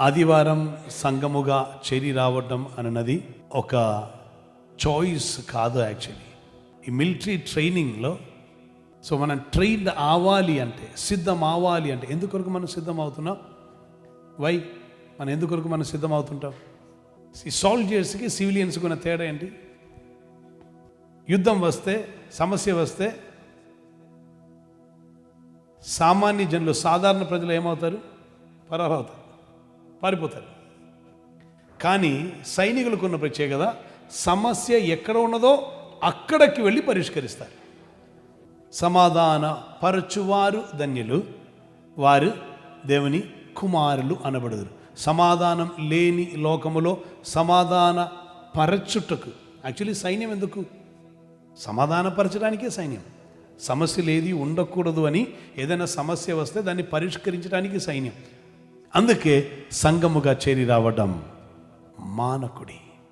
ఆదివారం సంఘముగా చేరి రావడం అన్నది ఒక చాయిస్ కాదు యాక్చువల్లీ ఈ మిలిటరీ ట్రైనింగ్లో సో మనం ట్రైన్ అవ్వాలి అంటే సిద్ధం అవ్వాలి అంటే ఎందుకొరకు మనం సిద్ధం అవుతున్నాం? వై మనం ఎందుకొరకు మనం సిద్ధం అవుతుంటాం? ఈ సోల్జర్స్కి సివిలియన్స్కి ఉన్న తేడా ఏంటి? యుద్ధం వస్తే సమస్య వస్తే సామాన్య జనులు సాధారణ ప్రజలు ఏమవుతారు? పరారవుతారు పారిపోతారు. కానీ సైనికులకు ఉన్న ప్రత్యేకత సమస్య ఎక్కడ ఉన్నదో అక్కడికి వెళ్ళి పరిష్కరిస్తారు. సమాధాన పరచువారు ధన్యులు. వారు దేవుని కుమారులు అనబడదురు. సమాధానం లేని లోకములో సమాధాన పరచుటకు. యాక్చువల్లీ సైన్యం ఎందుకు? సమాధానపరచడానికే సైన్యం. సమస్యలు ఏది ఉండకూడదు అని ఏదైనా సమస్య వస్తే దాన్ని పరిష్కరించడానికి సైన్యం. అందుకే సంఘముగా చేరి రావడం మానకుడి